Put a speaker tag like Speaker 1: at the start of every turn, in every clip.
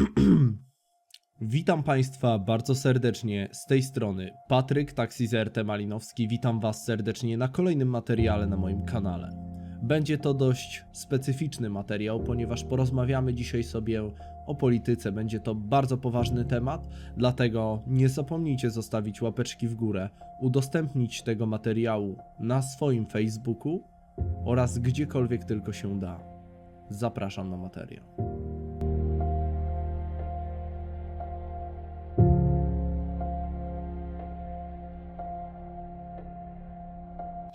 Speaker 1: Witam Państwa bardzo serdecznie z tej strony Patryk Taxizerte Malinowski. Witam Was serdecznie na kolejnym materiale na moim kanale. Będzie to dość specyficzny materiał, ponieważ porozmawiamy dzisiaj sobie o polityce. Będzie to bardzo poważny temat, dlatego nie zapomnijcie zostawić łapeczki w górę, udostępnić tego materiału na swoim Facebooku oraz gdziekolwiek tylko się da. Zapraszam na materiał.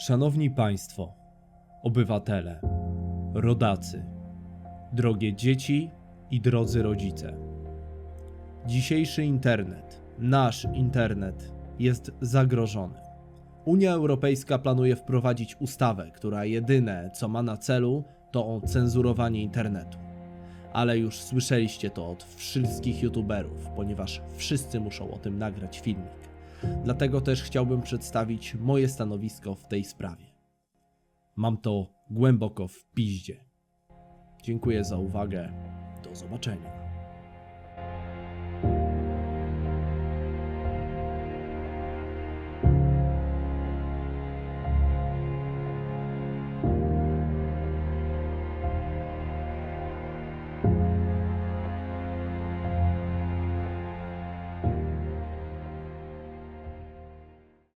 Speaker 1: Szanowni Państwo, obywatele, rodacy, drogie dzieci i drodzy rodzice. Dzisiejszy internet, nasz internet, jest zagrożony. Unia Europejska planuje wprowadzić ustawę, która jedyne co ma na celu to cenzurowanie internetu. Ale już słyszeliście to od wszystkich youtuberów, ponieważ wszyscy muszą o tym nagrać filmik. Dlatego też chciałbym przedstawić moje stanowisko w tej sprawie. Mam to głęboko w piździe. Dziękuję za uwagę. Do zobaczenia.